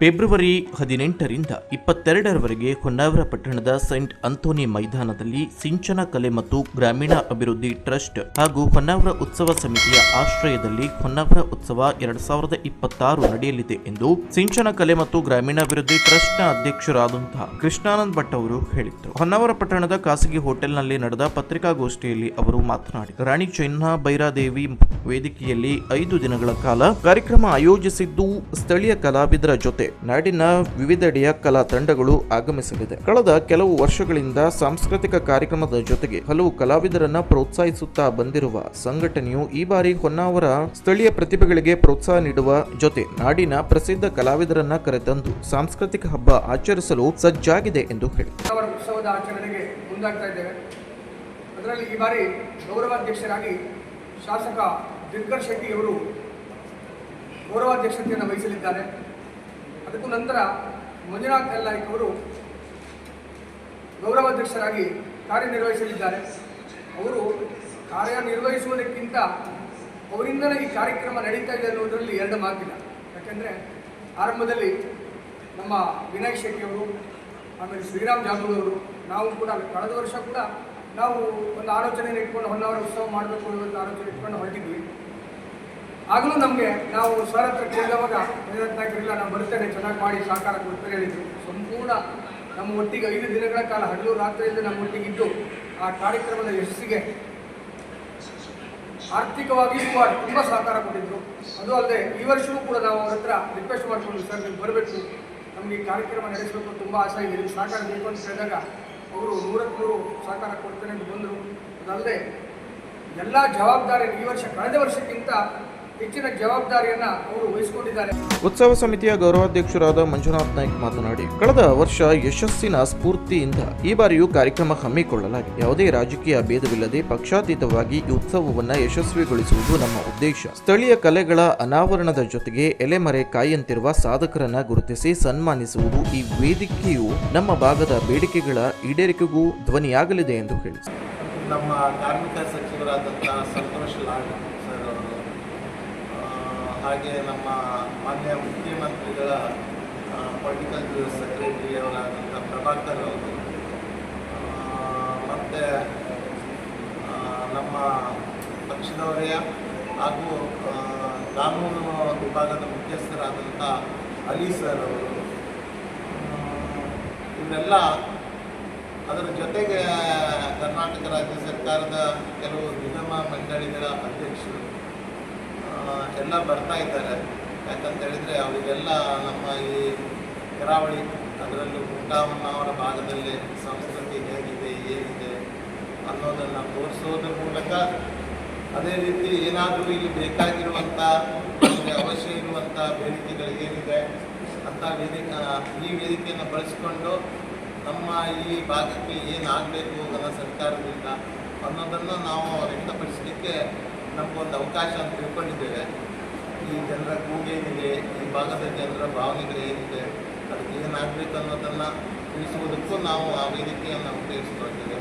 February ಹದಿನೆಂಟರಿಂದ ಇಪ್ಪತ್ತೆರಡರವರೆಗೆ ಹೊನ್ನಾವರ ಪಟ್ಟಣದ Saint Anthony ಮೈದಾನದಲ್ಲಿ ಸಿಂಚನ ಕಲೆ ಮತ್ತು ಗ್ರಾಮೀಣ ಅಭಿವೃದ್ಧಿ ಟ್ರಸ್ಟ್ ಹಾಗೂ ಹೊನ್ನಾವರ ಉತ್ಸವ ಸಮಿತಿಯ ಆಶ್ರಯದಲ್ಲಿ ಹೊನ್ನಾವರ ಉತ್ಸವ ಎರಡ್ ಸಾವಿರದ ಇಪ್ಪತ್ತಾರು ನಡೆಯಲಿದೆ ಎಂದು ಸಿಂಚನ ಕಲೆ ಮತ್ತು ಗ್ರಾಮೀಣಾಭಿವೃದ್ಧಿ ಟ್ರಸ್ಟ್ನ ಅಧ್ಯಕ್ಷರಾದಂತಹ ಕೃಷ್ಣಾನಂದ್ ಭಟ್ ಅವರು ಹೇಳಿದರು. ಹೊನ್ನಾವರ ಪಟ್ಟಣದ ಖಾಸಗಿ ಹೋಟೆಲ್ನಲ್ಲಿ ನಡೆದ ಪತ್ರಿಕಾಗೋಷ್ಠಿಯಲ್ಲಿ ಅವರು ಮಾತನಾಡಿ ರಾಣಿ ಚೆನ್ನ ಬೈರಾದೇವಿ ವೇದಿಕೆಯಲ್ಲಿ ಐದು ದಿನಗಳ ಕಾಲ ಕಾರ್ಯಕ್ರಮ ಆಯೋಜಿಸಿದ್ದು ಸ್ಥಳೀಯ ಕಲಾವಿದರ ಜೊತೆ. ನಾಡಿನ ವಿವಿಧೆಡೆಯ ಕಲಾ ತಂಡಗಳು ಆಗಮಿಸಲಿದೆ. ಕಳೆದ ಕೆಲವು ವರ್ಷಗಳಿಂದ ಸಾಂಸ್ಕೃತಿಕ ಕಾರ್ಯಕ್ರಮದ ಜೊತೆಗೆ ಹಲವು ಕಲಾವಿದರನ್ನ ಪ್ರೋತ್ಸಾಹಿಸುತ್ತಾ ಬಂದಿರುವ ಸಂಘಟನೆಯು ಈ ಬಾರಿ ಹೊನ್ನಾವರ ಸ್ಥಳೀಯ ಪ್ರತಿಭೆಗಳಿಗೆ ಪ್ರೋತ್ಸಾಹ ನೀಡುವ ಜೊತೆ ನಾಡಿನ ಪ್ರಸಿದ್ಧ ಕಲಾವಿದರನ್ನ ಕರೆತಂದು ಸಾಂಸ್ಕೃತಿಕ ಹಬ್ಬ ಆಚರಿಸಲು ಸಜ್ಜಾಗಿದೆ ಎಂದು ಹೇಳಿದರು. ಅದರಲ್ಲಿ ಈ ಬಾರಿ ಗೌರವಾಧ್ಯಕ್ಷರಾಗಿ ಶಾಸಕ ದಿನಕರ್ ಗೌರವಾಧ್ಯಕ್ಷತೆಯನ್ನು ವಹಿಸಲಿದ್ದಾರೆ. ಅದಕ್ಕೂ ನಂತರ ಮಂಜುನಾಥ್ ಕಲ್ಲಾಯ್ಕ್ ಅವರು ಗೌರವಾಧ್ಯಕ್ಷರಾಗಿ ಕಾರ್ಯನಿರ್ವಹಿಸಲಿದ್ದಾರೆ. ಅವರು ಕಾರ್ಯನಿರ್ವಹಿಸುವುದಕ್ಕಿಂತ ಅವರಿಂದಲೇ ಈ ಕಾರ್ಯಕ್ರಮ ನಡೀತಾ ಇದೆ ಅನ್ನೋದರಲ್ಲಿ ಎರಡು ಮಾತಿಲ್ಲ. ಯಾಕೆಂದರೆ ಆರಂಭದಲ್ಲಿ ನಮ್ಮ ವಿನಾಯಕ್ ಶೆಟ್ಟಿ ಅವರು, ಆಮೇಲೆ ಶ್ರೀರಾಮ್ ಜಾಧವ್ ಅವರು, ನಾವು ಕೂಡ, ಕಳೆದ ವರ್ಷ ಕೂಡ ನಾವು ಒಂದು ಆಲೋಚನೆಯನ್ನು ಇಟ್ಕೊಂಡು ಹೊನ್ನಾವರ ಉತ್ಸವ ಮಾಡಬೇಕು ಅನ್ನೋ ಆಲೋಚನೆ ಇಟ್ಕೊಂಡು ಹೊರಟಿದ್ವಿ. ಆಗಲೂ ನಮಗೆ ನಾವು ಸ್ವಾತಂತ್ರ್ಯ ಕೇಳಿದವಾಗ ಇರಲಿಲ್ಲ ನಾವು ಬರ್ತೇನೆ ಚೆನ್ನಾಗಿ ಮಾಡಿ, ಸಹಕಾರ ಕೊಡ್ತೇನೆ ಹೇಳಿದ್ರು. ಸಂಪೂರ್ಣ ನಮ್ಮ ಒಟ್ಟಿಗೆ ಐದು ದಿನಗಳ ಕಾಲ ಹಗಲು ರಾತ್ರಿಯಿಂದ ನಮ್ಮ ಒಟ್ಟಿಗಿದ್ದು ಆ ಕಾರ್ಯಕ್ರಮದ ಯಶಸ್ಸಿಗೆ ಆರ್ಥಿಕವಾಗಿಯೂ ಕೂಡ ತುಂಬ ಸಹಕಾರ ಕೊಟ್ಟಿದ್ರು. ಅದು ಅಲ್ಲದೆ ಈ ವರ್ಷವೂ ಕೂಡ ನಾವು ಅವ್ರ ಹತ್ರ ರಿಕ್ವೆಸ್ಟ್ ಮಾಡ್ಕೊಂಡು, ಸರ್, ನೀವು ಬರಬೇಕು. ನಮಗೆ ಈ ಕಾರ್ಯಕ್ರಮ ನಡೆಸಬೇಕು ತುಂಬ ಆಸೆ ಇದೆ. ನೀವು ಸಹಕಾರ ಬೇಕು ಅಂತ ಹೇಳಿದಾಗ ಅವರು ನೂರಕ್ಕೆ ನೂರು ಸಹಕಾರ ಕೊಡ್ತೇನೆ ಅಂತ ಬಂದರು. ಅದಲ್ಲದೆ ಎಲ್ಲ ಜವಾಬ್ದಾರಿ ಈ ವರ್ಷ, ಕಳೆದ ವರ್ಷಕ್ಕಿಂತ ಹೆಚ್ಚಿನ ಜವಾಬ್ದಾರಿಯನ್ನು ಅವರು ವಹಿಸಿಕೊಂಡಿದ್ದಾರೆ. ಉತ್ಸವ ಸಮಿತಿಯ ಗೌರವಾಧ್ಯಕ್ಷರಾದ ಮಂಜುನಾಥ್ ನಾಯ್ಕ್ ಮಾತನಾಡಿ ಕಳೆದ ವರ್ಷ ಯಶಸ್ಸಿನ ಸ್ಫೂರ್ತಿಯಿಂದ ಈ ಬಾರಿಯೂ ಕಾರ್ಯಕ್ರಮ ಹಮ್ಮಿಕೊಳ್ಳಲಾಗಿದೆ. ಯಾವುದೇ ರಾಜಕೀಯ ಭೇದವಿಲ್ಲದೆ ಪಕ್ಷಾತೀತವಾಗಿ ಈ ಉತ್ಸವವನ್ನು ಯಶಸ್ವಿಗೊಳಿಸುವುದು ನಮ್ಮ ಉದ್ದೇಶ. ಸ್ಥಳೀಯ ಕಲೆಗಳ ಅನಾವರಣದ ಜೊತೆಗೆ ಎಲೆಮರೆ ಕಾಯಂತಿರುವ ಸಾಧಕರನ್ನ ಗುರುತಿಸಿ ಸನ್ಮಾನಿಸುವುದು ಈ ವೇದಿಕೆಯು ನಮ್ಮ ಭಾಗದ ಬೇಡಿಕೆಗಳ ಈಡೇರಿಕೆಗೂ ಧ್ವನಿಯಾಗಲಿದೆ ಎಂದು ಹೇಳಿದರು. ನಮ್ಮ ಕಾರ್ಮಿಕ ಸಚಿವರಾದಂತಹ ಸಂತೋಷ್ ಲಾಡ್ ಹಾಗೆ ನಮ್ಮ ಮಾನ್ಯ ಮುಖ್ಯಮಂತ್ರಿಗಳ ಪೊಲಿಟಿಕಲ್ ಸೆಕ್ರೆಟರಿ ಅವರಾದಂಥ ಪ್ರಭಾಕರ್ ಅವರು ಮತ್ತು ನಮ್ಮ ಪಕ್ಷದವರೇ ಹಾಗೂ ಕಾನೂನು ವಿಭಾಗದ ಮುಖ್ಯಸ್ಥರಾದಂಥ ಅಲಿ ಸರ್ ಅವರು ಇವರೆಲ್ಲ ಅದರ ಜೊತೆಗೆ ಕರ್ನಾಟಕ ರಾಜ್ಯ ಸರ್ಕಾರದ ಕೆಲವು ನಿಗಮ ಮಂಡಳಿಗಳ ಅಧ್ಯಕ್ಷರು. ಎಲ್ಲ ಬರ್ತಾ ಇದ್ದಾರೆ. ಯಾಕಂತ ಹೇಳಿದರೆ ಅವರಿಗೆಲ್ಲ ನಮ್ಮ ಈ ಕರಾವಳಿ, ಅದರಲ್ಲೂ ಅವರ ಭಾಗದಲ್ಲಿ ಸಂಸ್ಕೃತಿ ಹೇಗಿದೆ, ಏನಿದೆ ಅನ್ನೋದನ್ನು ತೋರಿಸೋದ್ರ ಮೂಲಕ ಅದೇ ರೀತಿ ಏನಾದರೂ ಇಲ್ಲಿ ಬೇಕಾಗಿರುವಂಥ ನಮಗೆ ಅವಶ್ಯ ಇರುವಂಥ ಬೇಡಿಕೆಗಳು ಏನಿದೆ ಅಂತ ವೇದಿಕೆ, ಈ ವೇದಿಕೆಯನ್ನು ಬಳಸಿಕೊಂಡು ನಮ್ಮ ಈ ಭಾಗಕ್ಕೆ ಏನಾಗಬೇಕು ನನ್ನ ಸರ್ಕಾರದಿಂದ ಅನ್ನೋದನ್ನು ನಾವು ವ್ಯಕ್ತಪಡಿಸಲಿಕ್ಕೆ ನಮಗೊಂದು ಅವಕಾಶ ಅಂತ ತಿಳ್ಕೊಂಡಿದ್ದೇವೆ. ಈ ಜನರ ಕೂಗೇನಿದೆ, ಈ ಭಾಗದ ಜನರ ಭಾವನೆಗಳು ಏನಿದೆ, ಅದಕ್ಕೆ ಏನಾಗಬೇಕು ಅನ್ನೋದನ್ನು ತಿಳಿಸುವುದಕ್ಕೂ ನಾವು ಆ ವೇದಿಕೆಯನ್ನು ಉಪಯೋಗಿಸ್ಕೊಳ್ತೇವೆ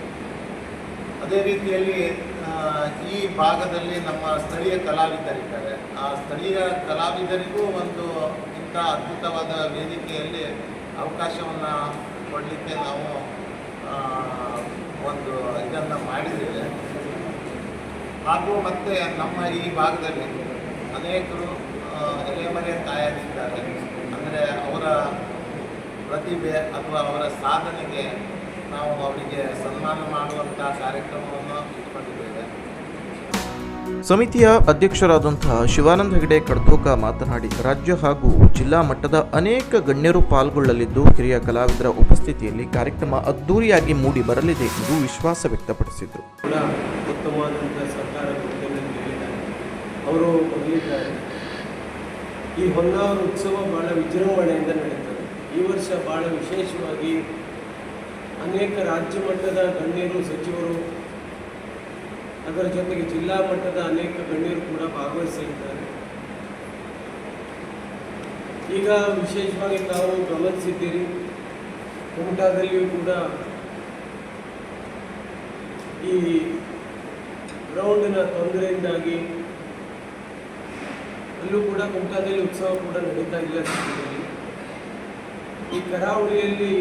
ಅದೇ ರೀತಿಯಲ್ಲಿ ಈ ಭಾಗದಲ್ಲಿ ನಮ್ಮ ಸ್ಥಳೀಯ ಕಲಾವಿದರಿದ್ದಾರೆ. ಆ ಸ್ಥಳೀಯ ಕಲಾವಿದರಿಗೂ ಒಂದು ಇಂಥ ಅದ್ಭುತವಾದ ವೇದಿಕೆಯಲ್ಲಿ ಅವಕಾಶವನ್ನು ಕೊಡಲಿಕ್ಕೆ ನಾವು ಒಂದು ಇದನ್ನು ಮಾಡಿದ್ದೇವೆ. ಹಾಗೂ ಮತ್ತು ನಮ್ಮ ಈ ಭಾಗದಲ್ಲಿ ಅನೇಕರು ಎಲೆಮರೆ ತಾಯಾಗಿದ್ದಾರೆ ಅಂದರೆ ಅವರ ಪ್ರತಿಭೆ ಅಥವಾ ಅವರ ಸಾಧನೆಗೆ ನಾವು ಅವರಿಗೆ ಸನ್ಮಾನ ಮಾಡುವಂತಹ ಕಾರ್ಯಕ್ರಮವನ್ನು ಇಟ್ಕೊಂಡಿದ್ದೇವೆ. ಸಮಿತಿಯ ಅಧ್ಯಕ್ಷರಾದಂತಹ ಶಿವಾನಂದ ಹೆಗಡೆ ಕಡ್ತೋಕ ಮಾತನಾಡಿ ರಾಜ್ಯ ಹಾಗೂ ಜಿಲ್ಲಾ ಮಟ್ಟದ ಅನೇಕ ಗಣ್ಯರು ಪಾಲ್ಗೊಳ್ಳಲಿದ್ದು ಹಿರಿಯ ಕಲಾವಿದರ ಉಪಸ್ಥಿತಿಯಲ್ಲಿ ಕಾರ್ಯಕ್ರಮ ಅದ್ದೂರಿಯಾಗಿ ಮೂಡಿ ಬರಲಿದೆ ಎಂದು ವಿಶ್ವಾಸ ವ್ಯಕ್ತಪಡಿಸಿದರು. ಅವರು ಬರಲಿದ್ದಾರೆ ಈ ಹೊನ್ನಾವರ ಉತ್ಸವ ಭಾಳ ವಿಜೃಂಭಣೆಯಿಂದ ನಡೀತದೆ. ಈ ವರ್ಷ ಭಾಳ ವಿಶೇಷವಾಗಿ ಅನೇಕ ರಾಜ್ಯ ಮಟ್ಟದ ಗಣ್ಯರು, ಸಚಿವರು, ಅದರ ಜೊತೆಗೆ ಜಿಲ್ಲಾ ಮಟ್ಟದ ಅನೇಕ ಗಣ್ಯರು ಕೂಡ ಭಾಗವಹಿಸಲಿದ್ದಾರೆ. ಈಗ ವಿಶೇಷವಾಗಿ ತಾವು ಗಮನಿಸಿದ್ದೀರಿ ಕುಮಟಾದಲ್ಲಿಯೂ ಕೂಡ ಈ ಗ್ರೌಂಡಿನ ತೊಂದರೆಯಿಂದಾಗಿ ಅಲ್ಲೂ ಕೂಡ ಕುಮಟಾದಲ್ಲಿ ಉತ್ಸವ ಕೂಡ ನಡೀತಾ ಇಲ್ಲ ಈ ಕರಾವಳಿಯಲ್ಲಿ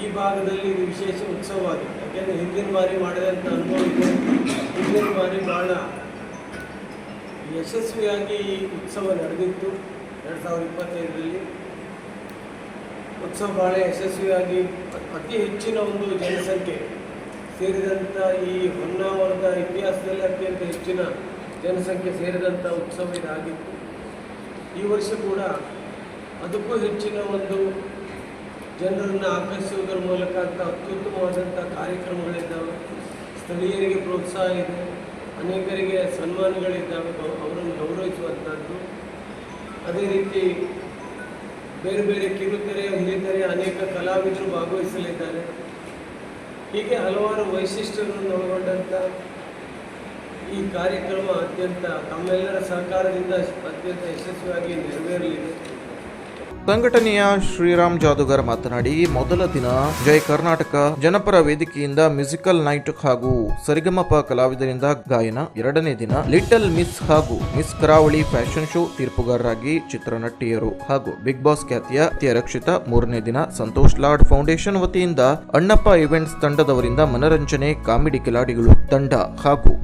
ಈ ಭಾಗದಲ್ಲಿ ಇದು ವಿಶೇಷ ಉತ್ಸವವಾಗಿದೆ ಯಾಕೆಂದರೆ ಹಿಂದಿನ ಬಾರಿ ಮಾಡಿದಂಥ ಅನುಭವ ಇದೆ. ಹಿಂದಿನ ಬಾರಿ ಬಹಳ ಯಶಸ್ವಿಯಾಗಿ ಈ ಉತ್ಸವ ನಡೆದಿತ್ತು ಎರಡು ಸಾವಿರದ ಇಪ್ಪತ್ತೈದರಲ್ಲಿ. ಉತ್ಸವ ಭಾಳ ಯಶಸ್ವಿಯಾಗಿ ಅತಿ ಹೆಚ್ಚಿನ ಒಂದು ಜನಸಂಖ್ಯೆ ಸೇರಿದಂಥ ಈ ಹೊನ್ನಾವರದ ಇತಿಹಾಸದಲ್ಲಿ ಅತ್ಯಂತ ಹೆಚ್ಚಿನ ಜನಸಂಖ್ಯೆ ಸೇರಿದಂಥ ಉತ್ಸವ ಇದಾಗಿತ್ತು ಈ ವರ್ಷ ಕೂಡ ಅದಕ್ಕೂ ಹೆಚ್ಚಿನ ಒಂದು ಜನರನ್ನು ಆಕರ್ಷಿಸುವುದರ ಮೂಲಕ ಅಂತ ಅತ್ಯುತ್ತಮವಾದಂಥ ಕಾರ್ಯಕ್ರಮಗಳಿದ್ದಾವೆ. ಸ್ಥಳೀಯರಿಗೆ ಪ್ರೋತ್ಸಾಹ ಇದೆ, ಅನೇಕರಿಗೆ ಸನ್ಮಾನಗಳಿದ್ದಾವೆ ಅವರನ್ನು ಗೌರವಿಸುವಂಥದ್ದು ಅದೇ ರೀತಿ ಬೇರೆ ಬೇರೆ ಕಿರುತೆರೆ ಹಿರಿತೆರೆ ಅನೇಕ ಕಲಾವಿದರು ಭಾಗವಹಿಸಲಿದ್ದಾರೆ. ಹೀಗೆ ಹಲವಾರು ವೈಶಿಷ್ಟ್ಯಗಳನ್ನು ಒಳಗೊಂಡಂಥ ಈ ಕಾರ್ಯಕ್ರಮ ಅತ್ಯಂತ ತಮ್ಮೆಲ್ಲರ ಸಹಕಾರದಿಂದ ಅತ್ಯಂತ ಯಶಸ್ವಿಯಾಗಿ ನೆರವೇರಲಿದೆ. ಸಂಘಟನೆಯ ಶ್ರೀರಾಮ್ ಜಾದುಗರ್ ಮಾತನಾಡಿ, ಮೊದಲ ದಿನ ಜೈ ಕರ್ನಾಟಕ ಜನಪರ ವೇದಿಕೆಯಿಂದ ಮ್ಯೂಸಿಕಲ್ ನೈಟ್ ಹಾಗೂ ಸರಿಗಮಪ ಕಲಾವಿದರಿಂದ ಗಾಯನ, ಎರಡನೇ ದಿನ ಲಿಟಲ್ ಮಿಸ್ ಹಾಗೂ ಮಿಸ್ ಕರಾವಳಿ ಫ್ಯಾಷನ್ ಶೋ ತೀರ್ಪುಗಾರರಾಗಿ ಚಿತ್ರನಟಿಯರು ಹಾಗೂ ಬಿಗ್ ಬಾಸ್ ಖ್ಯಾತಿಯ ಅತ್ಯರಕ್ಷಿತ ಮೂರನೇ ದಿನ ಸಂತೋಷ್ ಲಾಡ್ ಫೌಂಡೇಶನ್ ವತಿಯಿಂದ ಅಣ್ಣಪ್ಪ ಇವೆಂಟ್ಸ್ ತಂಡದವರಿಂದ ಮನರಂಜನೆ, ಕಾಮಿಡಿ ಕಿಲಾಡಿಗಳು ತಂಡ ಹಾಗೂ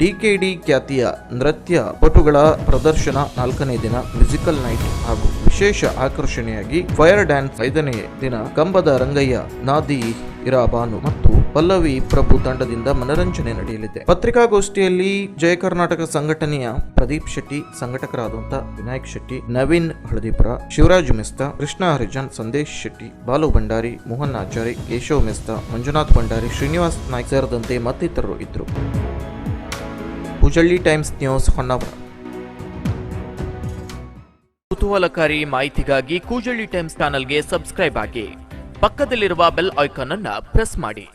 ಡಿಕೆಡಿ ಖ್ಯಾತಿಯ ನೃತ್ಯ ಪಟುಗಳ ಪ್ರದರ್ಶನ ನಾಲ್ಕನೇ ದಿನ ಮ್ಯೂಸಿಕಲ್ ನೈಟ್ ಹಾಗೂ ವಿಶೇಷ ಆಕರ್ಷಣೆಯಾಗಿ ಫೈರ್ ಡ್ಯಾನ್ಸ್ ಐದನೇ ದಿನ ಕಂಬದ ರಂಗಯ್ಯ, ನಾದಿ ಇರಾಬಾನು ಮತ್ತು ಪಲ್ಲವಿ ಪ್ರಭು ತಂಡದಿಂದ ಮನರಂಜನೆ ನಡೆಯಲಿದೆ. ಪತ್ರಿಕಾಗೋಷ್ಠಿಯಲ್ಲಿ ಜಯ ಕರ್ನಾಟಕ ಸಂಘಟನೆಯ ಪ್ರದೀಪ್ ಶೆಟ್ಟಿ, ಸಂಘಟಕರಾದಂಥ ವಿನಾಯಕ್ ಶೆಟ್ಟಿ, ನವೀನ್ ಹಳದಿಪುರ, ಶಿವರಾಜ್ ಮಿಸ್ತಾ, ಕೃಷ್ಣ ಹರಿಜನ್, ಸಂದೇಶ್ ಶೆಟ್ಟಿ, ಬಾಲು ಭಂಡಾರಿ, ಮೋಹನ್ ಆಚಾರಿ, ಕೇಶವ್ ಮಿಸ್ತಾ, ಮಂಜುನಾಥ್ ಭಂಡಾರಿ, ಶ್ರೀನಿವಾಸ್ ನಾಯ್ಕ್ ಸೇರಿದಂತೆ ಮತ್ತಿತರರು ಇದ್ದರು. Kujalli Times News Honnavar. ಕುತೂಹಲಕಾರಿ ಮಾಹಿತಿಗಾಗಿ ಕೂಜಳ್ಳಿ ಟೈಮ್ಸ್ ಚಾನಲ್ಗೆ ಸಬ್ಸ್ಕ್ರೈಬ್ ಆಗಿ. ಪಕ್ಕದಲ್ಲಿರುವ ಬೆಲ್ ಐಕಾನ್ ಅನ್ನು ಪ್ರೆಸ್ ಮಾಡಿ.